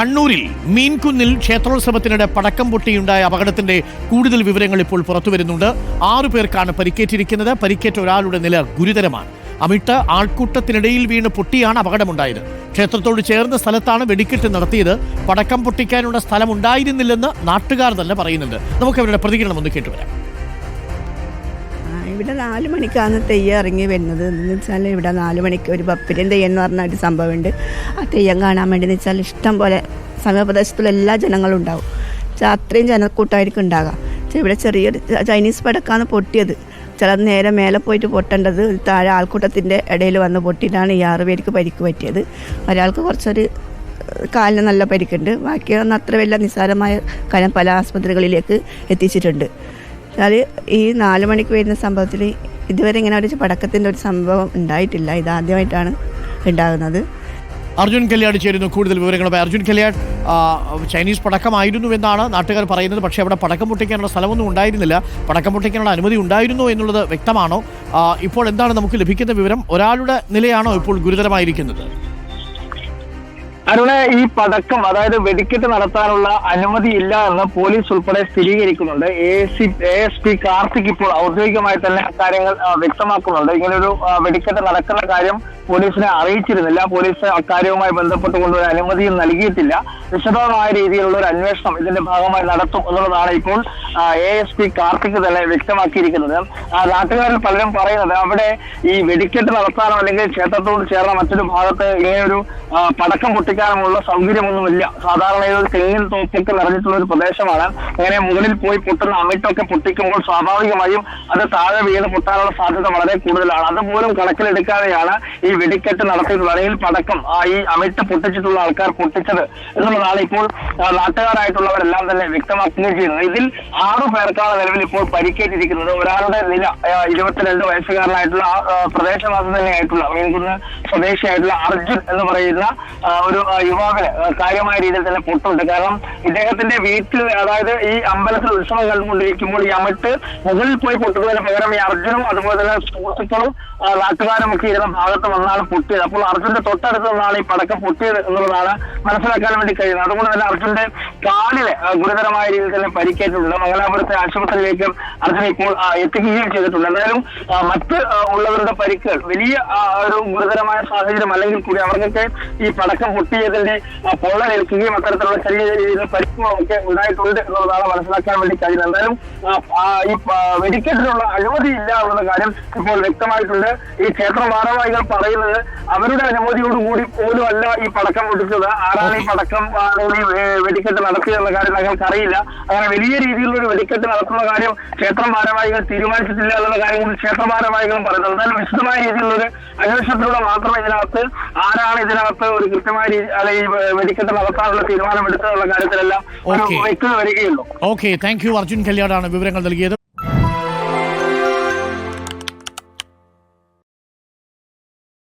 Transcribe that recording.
കണ്ണൂരിൽ മീൻകുന്നിൽ ക്ഷേത്രോത്സവത്തിനിടെ പടക്കം പൊട്ടിയുണ്ടായ അപകടത്തിന്റെ കൂടുതൽ വിവരങ്ങൾ ഇപ്പോൾ പുറത്തു വരുന്നുണ്ട്. ആറു പേർക്കാണ് പരിക്കേറ്റിരിക്കുന്നത്. പരിക്കേറ്റ ഒരാളുടെ നില ഗുരുതരമാണ്. അമിട്ട് ആൾക്കൂട്ടത്തിനിടയിൽ വീണ് പൊട്ടിയാണ് അപകടമുണ്ടായത്. ക്ഷേത്രത്തോട് ചേർന്ന സ്ഥലത്താണ് വെടിക്കെട്ട് നടത്തിയത്. പടക്കം പൊട്ടിക്കാനുള്ള സ്ഥലം ഉണ്ടായിരുന്നില്ലെന്ന് നാട്ടുകാർ തന്നെ പറയുന്നുണ്ട്. നമുക്ക് അവരുടെ പ്രതികരണം ഒന്ന് കേട്ടുവരാം. ഇവിടെ നാല് മണിക്കാണ് തെയ്യം ഇറങ്ങി വരുന്നത്. എന്ന് വെച്ചാൽ ഇവിടെ നാല് മണിക്ക് ഒരു പപ്പിരൻ തെയ്യം എന്ന് പറഞ്ഞ ഒരു സംഭവമുണ്ട്. ആ തെയ്യം കാണാൻ വേണ്ടി എന്ന് വെച്ചാൽ ഇഷ്ടം പോലെ സമീപപ്രദേശത്തുള്ള എല്ലാ ജനങ്ങളും ഉണ്ടാവും. അത്രയും ജനക്കൂട്ടമായിരിക്കും ഉണ്ടാകാം ഇവിടെ ചെറിയൊരു ചൈനീസ് പടക്കാണ് പൊട്ടിയത്. ചിലത് നേരെ മേലെ പോയിട്ട് പൊട്ടേണ്ടത് താഴെ ആൾക്കൂട്ടത്തിന്റെ ഇടയിൽ വന്ന് പൊട്ടിയിട്ടാണ് ഈ ആറ് പേർക്ക് പരിക്ക് പറ്റിയത്. ഒരാൾക്ക് കുറച്ചൊരു കാലിന് നല്ല പരിക്കുണ്ട്. ബാക്കിയൊന്നും അത്ര വലിയ നിസ്സാരമായ കാര്യം പല ആസ്പത്രികളിലേക്ക് എത്തിച്ചിട്ടുണ്ട്. എന്നാൽ ഈ നാല് മണിക്ക് വരുന്ന സംഭവത്തിൽ ഇതുവരെ ഇങ്ങനെ ഒരു പടക്കത്തിന്റെ ഒരു സംഭവം ഉണ്ടായിട്ടില്ല. ഇത് ഇതാദ്യമായിട്ടാണ് ഉണ്ടാകുന്നത്. അർജുൻ കല്യാട് ചേരുന്നു. കൂടുതൽ വിവരങ്ങളുമായി അർജുൻ കല്യാട് ചൈനീസ് പടക്കമായിരുന്നു എന്നാണ് നാട്ടുകാർ പറയുന്നത്. പക്ഷേ അവിടെ പടക്കം പൊട്ടിക്കാനുള്ള സ്ഥലമൊന്നും ഉണ്ടായിരുന്നില്ല. പടക്കം പൊട്ടിക്കാനുള്ള അനുമതി ഉണ്ടായിരുന്നു എന്നുള്ളത് വ്യക്തമാണോ? ഇപ്പോൾ എന്താണ് നമുക്ക് ലഭിക്കുന്ന വിവരം? ഒരാളുടെ നിലയാണോ ഇപ്പോൾ ഗുരുതരമായിരിക്കുന്നത്? അരുണെ ഈ പടക്കം അതായത് വെടിക്കെട്ട് നടത്താനുള്ള അനുമതി ഇല്ല എന്ന് പോലീസ് ഉൾപ്പെടെ സ്ഥിരീകരിക്കുന്നുണ്ട്. A C A S P Karthik ഇപ്പോൾ ഔദ്യോഗികമായി തന്നെ കാര്യങ്ങൾ വ്യക്തമാക്കുന്നുണ്ട്. ഇങ്ങനൊരു വെടിക്കെട്ട് നടക്കുന്ന കാര്യം പോലീസിനെ അറിയിച്ചിരുന്നില്ല. പോലീസ് അക്കാര്യവുമായി ബന്ധപ്പെട്ടുകൊണ്ട് ഒരു അനുമതിയും നൽകിയിട്ടില്ല. വിശദമായ രീതിയിലുള്ള ഒരു അന്വേഷണം ഇതിന്റെ ഭാഗമായി നടത്തും എന്നുള്ളതാണ് ഇപ്പോൾ എ എസ് പി കാർത്തിക് തന്നെ വ്യക്തമാക്കിയിരിക്കുന്നത്. നാട്ടുകാരിൽ പലരും പറയുന്നത് അവിടെ ഈ വെടിക്കെട്ട് നടത്താനോ അല്ലെങ്കിൽ ക്ഷേത്രത്തോട് ചേർന്ന മറ്റൊരു ഭാഗത്ത് ഇങ്ങനെയൊരു പടക്കം പൊട്ടിക്കാനുമുള്ള സൗകര്യമൊന്നുമില്ല. സാധാരണ ഇതൊരു തെങ്ങിൻ തോപ്പൊക്കെ നിറഞ്ഞിട്ടുള്ള ഒരു പ്രദേശമാണ്. അങ്ങനെ മുകളിൽ പോയി പൊട്ടുന്ന അമിട്ടൊക്കെ പൊട്ടിക്കുമ്പോൾ സ്വാഭാവികമായും അത് താഴെ വീണ് പൊട്ടാനുള്ള സാധ്യത വളരെ കൂടുതലാണ്. അതുപോലും കണക്കിലെടുക്കാതെയാണ് ഈ വെടിക്കെട്ട് നടത്തിയിട്ടുള്ളത് അല്ലെങ്കിൽ പടക്കം ഈ അമിട്ട് പൊട്ടിച്ചിട്ടുള്ള ആൾക്കാർ പൊട്ടിച്ചത് എന്നുള്ളതാണ് ഇപ്പോൾ നാട്ടുകാരായിട്ടുള്ളവരെല്ലാം തന്നെ വ്യക്തമാക്കുകയും ചെയ്യുന്നത്. ഇതിൽ ആറു പേർക്കാണ് നിലവിൽ ഇപ്പോൾ പരിക്കേറ്റിരിക്കുന്നത്. ഒരാളുടെ നില ഇരുപത്തിരണ്ട് വയസ്സുകാരനായിട്ടുള്ള പ്രദേശവാസി തന്നെയായിട്ടുള്ള മീൻകുന്ന് സ്വദേശിയായിട്ടുള്ള അർജുൻ എന്ന് പറയുന്ന ഒരു യുവാവിന് കാര്യമായ രീതിയിൽ തന്നെ പൊട്ടുണ്ട്. കാരണം ഇദ്ദേഹത്തിന്റെ വീട്ടിൽ അതായത് ഈ അമ്പലത്തിൽ ഉത്സവം കണ്ടുകൊണ്ടിരിക്കുമ്പോൾ ഈ അമിട്ട് മുകളിൽ പോയി പൊട്ടുന്നതിന് പകരം ഈ അർജുനും അതുപോലെ തന്നെ സുഹൃത്തുക്കളും നാട്ടുകാരും ഒക്കെ ഇരുന്ന ഭാഗത്ത് വന്നാണ് പൊട്ടിയത്. അപ്പോൾ അർജുന്റെ തൊട്ടടുത്ത ഒന്നാണ് ഈ പടക്കം പൊട്ടിയത് എന്നുള്ളതാണ് മനസ്സിലാക്കാൻ വേണ്ടി കഴിയുന്നത്. അതുകൊണ്ട് തന്നെ അർജുന്റെ കാലിൽ ഗുരുതരമായ രീതിയിൽ തന്നെ പരിക്കേറ്റിട്ടുണ്ട്. മംഗലാപുരത്തെ ആശുപത്രിയിലേക്ക് അർജുൻ ഇപ്പോൾ എത്തിക്കുകയും ചെയ്തിട്ടുണ്ട്. എന്തായാലും മറ്റ് ഉള്ളവരുടെ പരിക്കുകൾ വലിയ ഒരു ഗുരുതരമായ സാഹചര്യം അല്ലെങ്കിൽ കൂടി അവർക്കൊക്കെ ഈ പടക്കം പൊട്ടിയതിന്റെ പൊള്ളലേൽക്കുകയും അത്തരത്തിലുള്ള ചെറിയ രീതിയിൽ പരിക്കും ഒക്കെ ഉണ്ടായിട്ടുണ്ട് എന്നുള്ളതാണ് മനസ്സിലാക്കാൻ വേണ്ടി കഴിയുന്നത്. എന്തായാലും ഈ വെടിക്കെട്ടിനുള്ള അനുമതി ഇല്ല എന്നുള്ള കാര്യം ഇപ്പോൾ വ്യക്തമായിട്ടുണ്ട്. ഈ ക്ഷേത്ര ഭാരവാഹികൾ പറയുന്നത് അവരുടെ അനുമതിയോടുകൂടി പോലും അല്ല ഈ പടക്കം പൊട്ടിച്ചത് ആരാണ് ഈ പടക്കം വെടിക്കെട്ട് നടത്തിയെന്ന കാര്യം ഞങ്ങൾക്ക് അറിയില്ല അങ്ങനെ വലിയ രീതിയിലുള്ള ഒരു വെടിക്കെട്ട് നടത്തുന്ന കാര്യം ക്ഷേത്രം ഭാരവാഹികൾ തീരുമാനിച്ചിട്ടില്ല എന്നുള്ള കാര്യം കൂടി ക്ഷേത്ര ഭാരവാഹികളും പറയുന്നത് എന്നാലും വിശദമായ രീതിയിലുള്ള ഒരു അന്വേഷണത്തിലൂടെ മാത്രമേ ഇതിനകത്ത് ആരാണ് ഇതിനകത്ത് ഒരു കൃത്യമായ രീതി അല്ലെ ഈ വെടിക്കെട്ട് നടത്താനുള്ള തീരുമാനം എടുത്തതെന്നുള്ള കാര്യത്തിലെല്ലാം ഒരു. വ്യക്തത വരികയുള്ളൂ. ഓക്കെ. താങ്ക് യു അർജുൻ കല്യാണാണ് വിവരങ്ങൾ നൽകിയത്.